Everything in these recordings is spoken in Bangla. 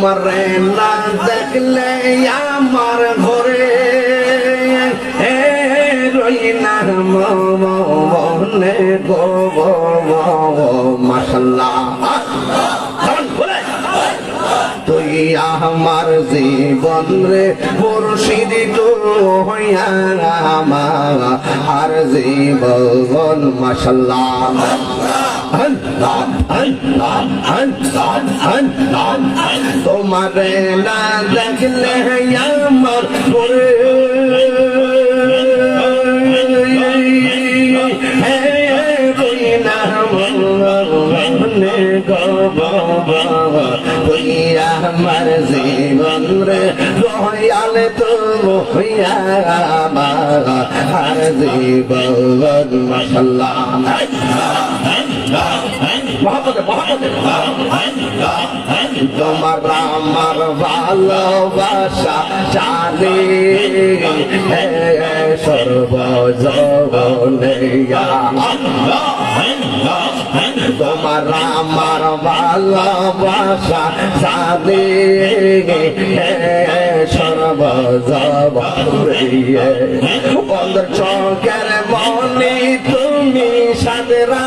তোমার না দেখলে আমার ঘরে। মনে মাসাল্লাহ তুই আমার জীবন রে মুর্শিদ হইয়া আমার জীবন মাসাল্লাহ তোমারে না দেখলে আমার আমার জীবন রে দয়াল তো হইয়া আমার। জীবন মশলা মোহাম্মদ মোহাম্মদ তোমার আমার ভালোবাসা হে সর্বজনে তোমার আমার ভালোবাসা হে সর্বজনে অন্দর চোখের মনে তুমি সাদরা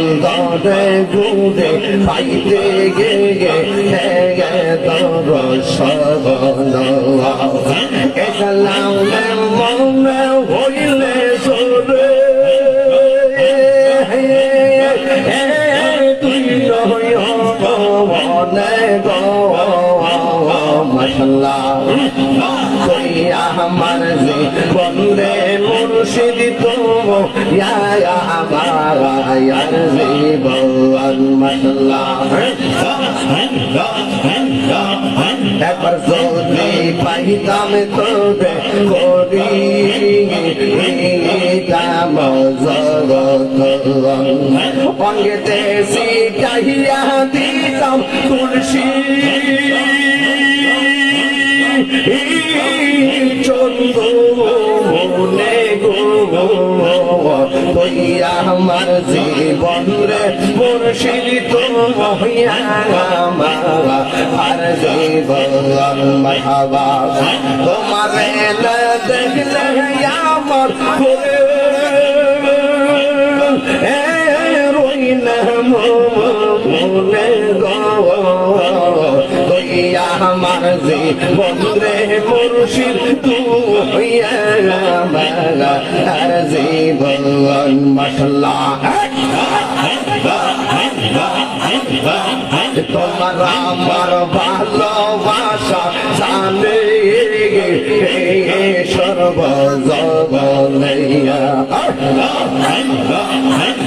অন্তরে গুদে পাইতে গে গে তর সগন মনে হইলে সরে মশলা কইয়া বন্দে مرشد تو يا يا أبا يا رزيب المطلع একবার যদি পাইতাম তোবে করি দাম জগত অঙ্গেতে সিটাহিয়া দিতাম তুলসী চন্দ্র জীবন রে মুর্শিদ তো হইয়া আমার আর জীবন মহাবা তোমার দেখলে আমার যে বন্ধে মুর্শিদ তুইয়া আর যে ভগবান মশলা তোমার আমার ভালোবাসা জানে সর্বজগলাইয়া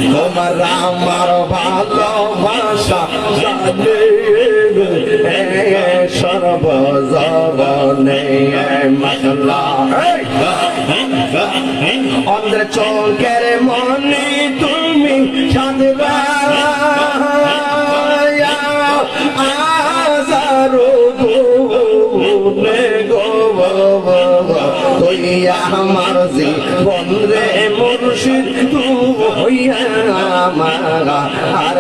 তোমার আমার ভালোবাসা জানে সর্বজবনইয়া মাসাল্লাহ অন্ধ্র চৌকের মনে তুমি সাদবা আজারো গুনে গো তুই আমার জীবন রে মুর্শিদ, তু হইয়া আমার আর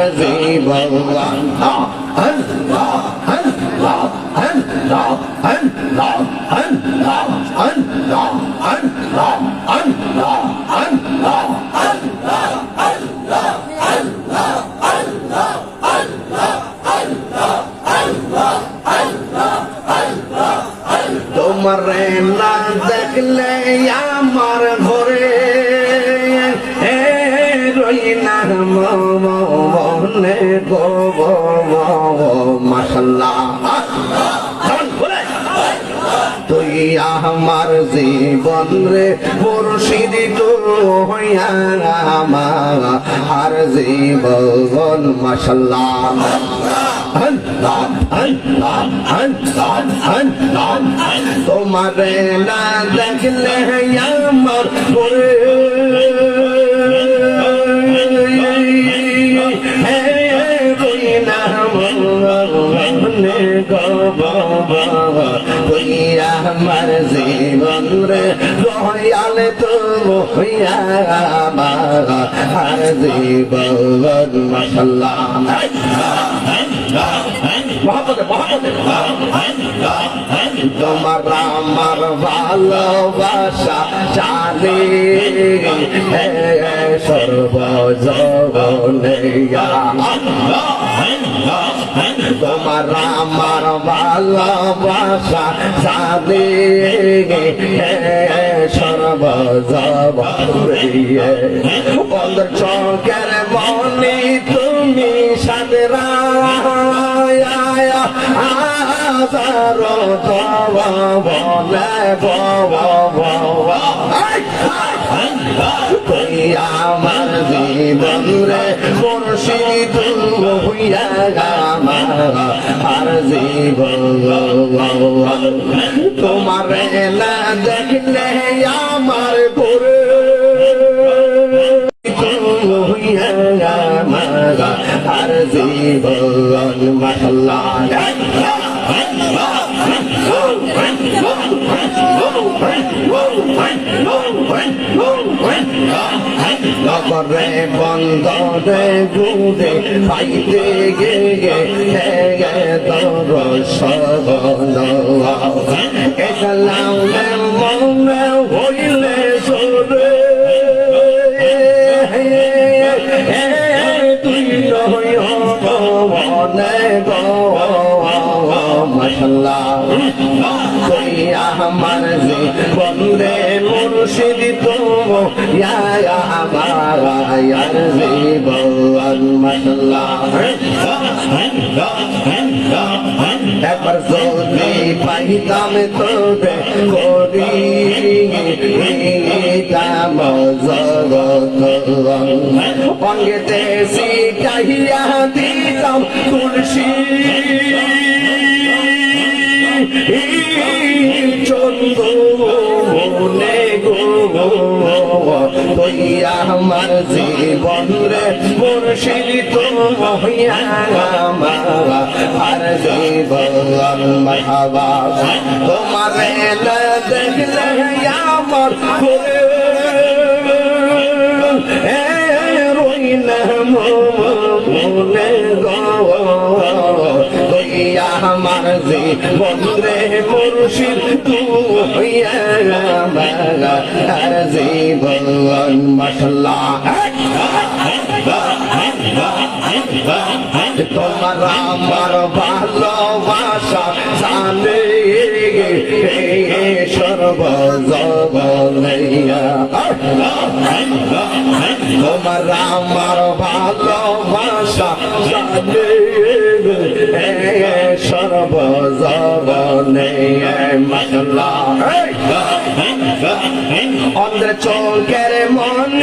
আল্লাহ আল্লাহ আল্লাহ আল্লাহ আল্লাহ আল্লাহ আল্লাহ তোমার না দেখলে আমার ঘরে রই না মনে গো মাসাল্লাহ আমার জীবন রে মুর্শিদ তো আমার আর জীবন মাশাল্লাহ। তোমার না দেখলে আমার আমার জীবন রে রয়াল তো হইয়া আমার আর জীবন মহাপদে তোমার আমার ভালোবাসা চালে সর্বজনে তোমার আমার ভালোবাসা চালে সর্বজনে অন্দর চকের মনে তুমি সাদরা আজারো বাবা বলে বাবা তুই আমার জীবন রে তোমার না দেখলে আমার আমার আর জীবন মাসাল্লাহ নগরে বন্দরে গুদে পাইতে গে গে গে তোর সবন এসলাম মনে হইলে সরে তুই নয় মনে গো মশাল্লাহ তুই আমার জীবন রে মুর্শিদ আমার ইয়ার জীবন মশাল্লাহ একবার যদি পাইতাম তোরে করি দাম জগত অঙ্গেতে সিটাইয়া দিতাম তুলসী চন্দনে গো তৈয়া আমার জীবন রে মুর্শিদ আমার আর জীবন মাহাবা তোমার দেখলে আমার এ মনে জীবন রে মুর্শিদ তু হইয়া আর জীবন মাসাল্লাহ তোমার আমার ভালোবাসা জানে সর্বজবনইয়া তোমার আমার ভালোবাসা জানে অন্ধ্র চৌকের মনে